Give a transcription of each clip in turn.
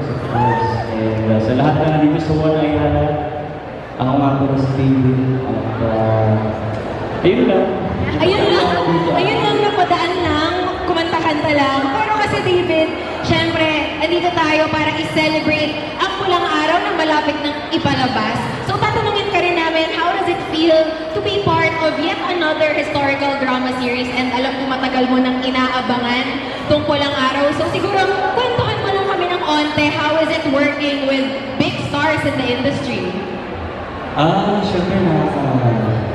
is of course. And uh, sa lahat na nandito sa One Ayala, ako nga po si David. At uh, ayun lang. Ayun lang, ayun lang napadaan lang, kumanta-kanta lang. Pero kasi David, syempre, andito tayo para i-celebrate ang pulang araw na malapit ng ipalabas. So tatanungin ka rin namin, how does it feel to be part of yet another historical drama series? And alam ko matagal mo nang inaabangan tong pulang araw. So siguro, kwentuhan onte, how is it working with big stars in the industry? Ah, syempre nakaka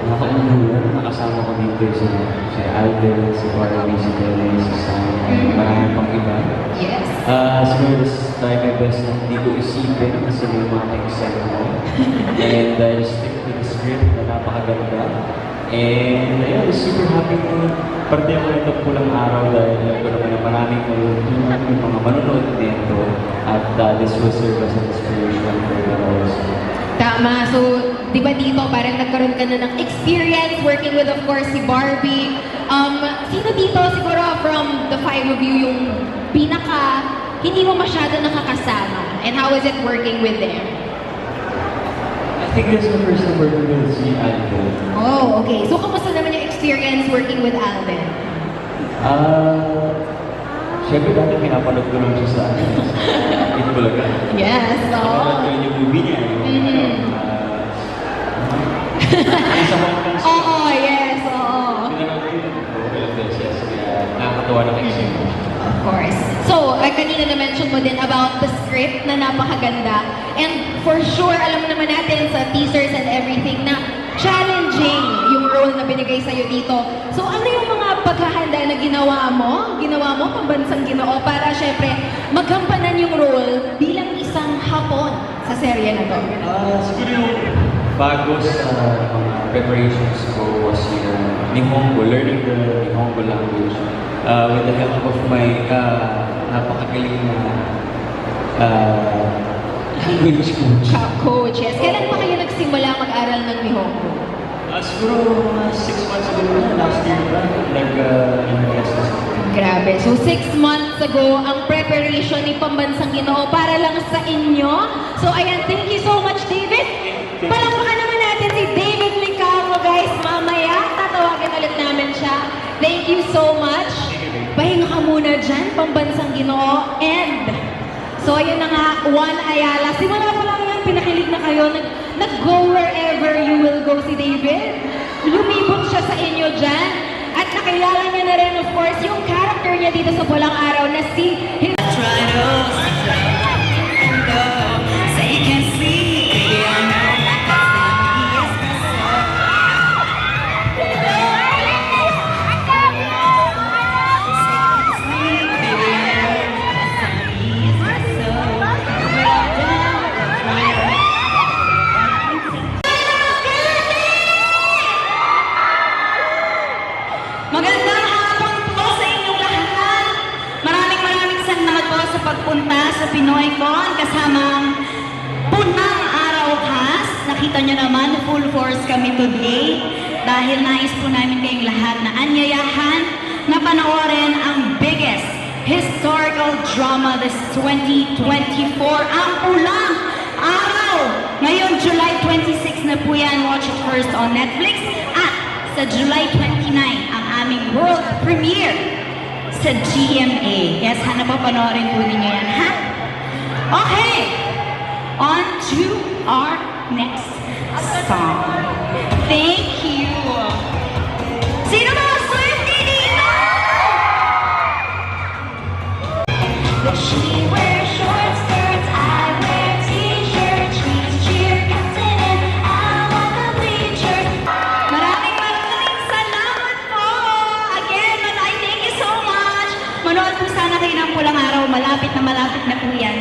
nakakauluhan. Nakasama ko dito si, si Alvin, si Barbie, si Bele, si Sam, Mm. marami pang iba. Yes. Ah, siguro this try my best na hindi ko isipin kasi may mga exam ko. And I just stick to the script na napakaganda. And ayun, super happy na parte ako nito pulang araw dahil alam naman na maraming malulungan yung mga manonood nito at uh, this will serve as an inspiration for them also. Tama. So, di ba dito, parang nagkaroon ka na ng experience working with, of course, si Barbie. Um, sino dito siguro from the five of you yung pinaka hindi mo masyado nakakasama? And how is it working with them? Is the first time working with si Alvin. Oh, okay. So, kamusta naman yung experience working with Alvin? Ah, syempre dati pinapanood ko lang siya sa for sure, alam naman natin sa teasers and everything na challenging yung role na binigay sa'yo dito. So, ano yung mga paghahanda na ginawa mo? Ginawa mo pambansang ginoo para syempre magkampanan yung role bilang isang hapon sa serye na to. Ah, siguro yung bago sa mga preparations ko was yung Nihongo, learning the Nihongo language uh, with the help of my uh, napakagaling na uh, language coach. Ka- Coach, yes. Kailan pa kayo nagsimula mag-aral ng Nihongo? Ah, siguro mga six months ago na, last year pa, nag, uh. Grabe. So, six months ago, ang preparation ni Pambansang Ginoo para lang sa inyo. So, ayan, thank you so much, David. Palakpakan naman natin si David Licamo, guys. Mamaya, tatawagin ulit namin siya. Thank you so much. Pahinga ka muna dyan, Pambansang Ginoo. So, ayun na nga, Juan Ayala. Simula pa lang yan, pinakilig na kayo. Nag, nag-go wherever you will go si David. Lumibot siya sa inyo dyan. At nakilala niya na rin, of course, yung character niya dito sa Pulang Araw na si dahil nais po namin kayong lahat na anyayahan na panoorin ang biggest historical drama this 2024, ang Pulang Araw. Ngayon, July 26 na po yan. Watch it first on Netflix at sa July 29 ang aming world premiere sa GMA. Yes, sana po panoorin po ninyo yan, ha? Okay, on to our next song. Thank ng pulang araw. Malapit na malapit na po yan.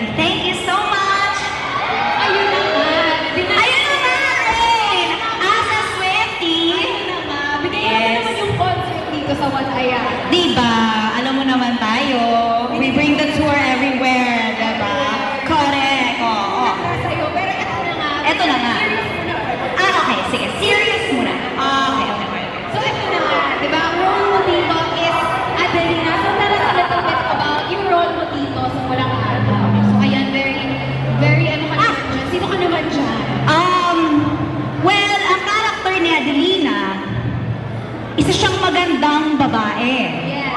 magandang babae. Yes.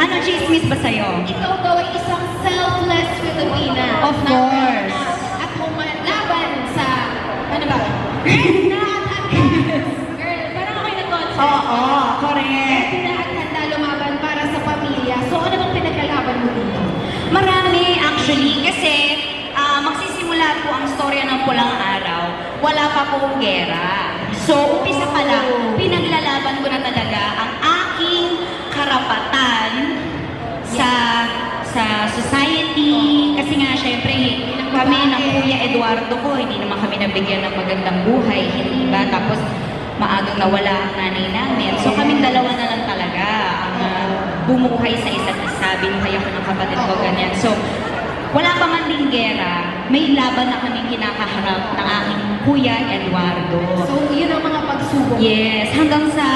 Ano chismis ba sa'yo? Ikaw daw ay isang selfless Filipina. Of course. Magsisimula po ang storya ng Pulang Araw. Wala pa pong gera. So, umpisa pa lang, pinaglalaban ko na talaga ang aking karapatan sa sa society. Kasi nga, syempre, kami ng Kuya Eduardo ko, hindi naman kami nabigyan ng magandang buhay, hindi ba? Tapos, maagang nawala ang nanay namin. So, kaming dalawa na lang talaga ang ah, bumuhay sa isa't isa. Binuhay ako ng kapatid ko, ganyan. So, wala pa man ding gera, may laban na kaming kinakaharap ng aking Kuya Eduardo. So, yun ang mga pagsubok. Yes, hanggang sa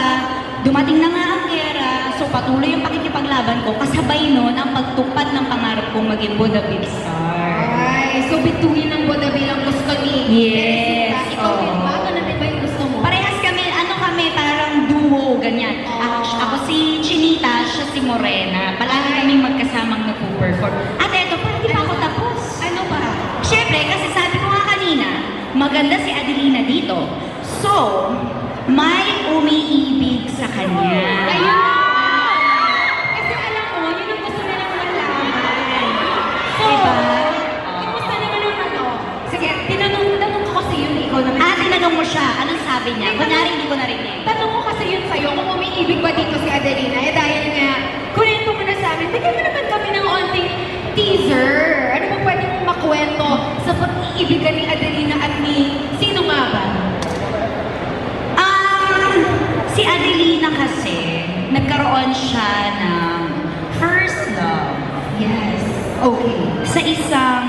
dumating na nga ang gera, so patuloy yung pakikipaglaban ko, kasabay nun ang pagtupad ng pangarap kong maging Budapest star. Ay, so bituin ng Boda bilang gusto ni Yes, Teresita. Ikaw din oo. ba? Ano din ba yung gusto mo? Parehas kami, ano kami, parang duo, ganyan. Oh. Ako, ako si Chinita, siya si Morena. Palagi kaming magkasamang nagpo-perform. At eto pa, hindi pa ako tapos. Ano ba? Siyempre, kasi sabi ko nga kanina, maganda si Adelina dito. So, may umiibig sa kanya. Ayun! Kasi alam mo, yun ang gusto nilang malaman. So, Diba? kamusta naman ang ano? Sige, tinanong, tanong ko kasi yun, ikaw naman. Ah, tinanong mo siya, anong sabi niya? Kunyari, hindi ko narinig. Tanong ko kasi yun sa'yo, kung umiibig ba dito si Adelina? Eh dahil nga, kunin mo muna sa amin, bigyan mo naman kami ng onting teaser. Ano ba pwede mong makwento sa pag-iibigan ni Adelina at ni sino nga ba? Um, si Adelina kasi, nagkaroon siya ng first love Yes. Okay. sa isang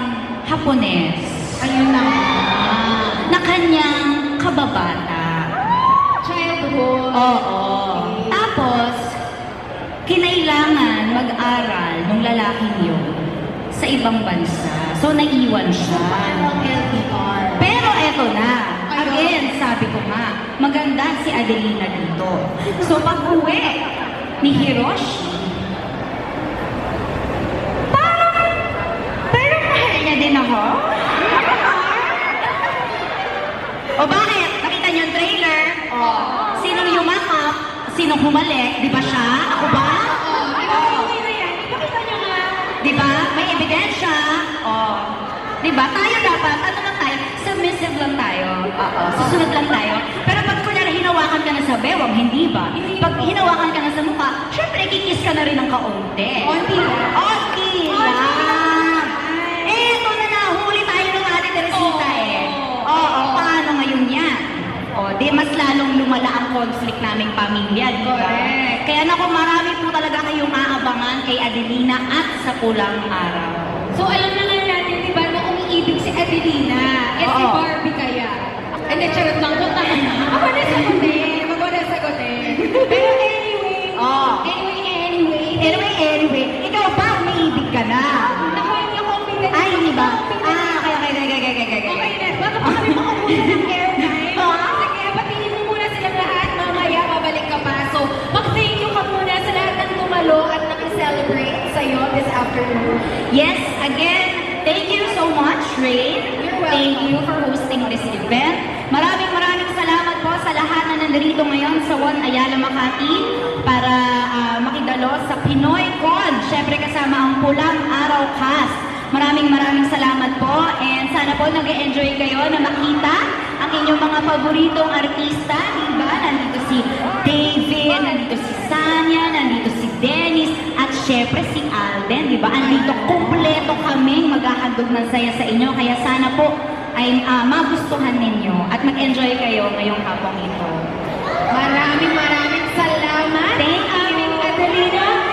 Hapones Ayun na. na kanyang kababata. Childhood. Oo. Tapos, kinailangan mag-aral nung lalaking yun sa ibang bansa. So, naiwan siya. Pero eto na. Again, sabi ko nga, maganda si Adelina dito. So, pag uwi ni Hiroshi, parang, parang mahal niya din ako. o bakit? Nakita niyo yung trailer? O, sinong yumakap? Sinong humalik? Di ba siya? Ako ba? Di ba? May ebidensya. Oh. Di ba? Tayo dapat, ano lang tayo? Submissive lang tayo. Oo. Susunod lang tayo. Ka na sa bewang, hindi ba? Pag hinawakan ka na sa mukha, syempre kikis ka na rin ng kaunti. Onti lang. Onti lang. Eh, ito na nahuli tayo ng Ate Teresita eh. Oo, paano ngayon yan? O, di mas lalong lumala ang conflict naming pamilya, di ba? Correct. Kaya naku, marami po talaga kayong aabangan kay Adelina at sa Pulang Araw. So alam na nga natin, di ba, na umiibig si Adelina. Eh si Oo. Barbie kaya. Hindi, charot lang. Joke lang. Ako na na sagutin. Pero anyway. Oo. Anyway, anyway. Anyway, anyway, ikaw ba umiibig ka na? Naku, hindi ako umiibig. Ay, hindi ba? Ah, okay, okay, okay, okay, okay, okay. Okay na. Bago pa kami makakuha ng airtime. Sige, batiin mo muna silang lahat. Mamaya, babalik ka pa. So, mag-thank you ka muna sa lahat ng tumalo at nakiselebrate sa'yo this afternoon. Yes, again, thank you so much, Rain. You're welcome. Thank you for hosting this event. Maraming maraming salamat po sa lahat na nandito ngayon sa One Ayala Makati para ah, makidalo sa Pinoy Con. Siyempre kasama ang Pulang Araw Cast. Maraming maraming salamat po and sana po nag-enjoy kayo na makita ang inyong mga paboritong artista, di ba? Nandito si David, nandito si Sanya, nandito si Dennis, at syempre si Alden, di ba? Andito kumpleto kaming maghahandog ng saya sa inyo. Kaya sana po ay uh, magustuhan ninyo at mag-enjoy kayo ngayong hapong ito. Maraming maraming salamat. Thank you. Aming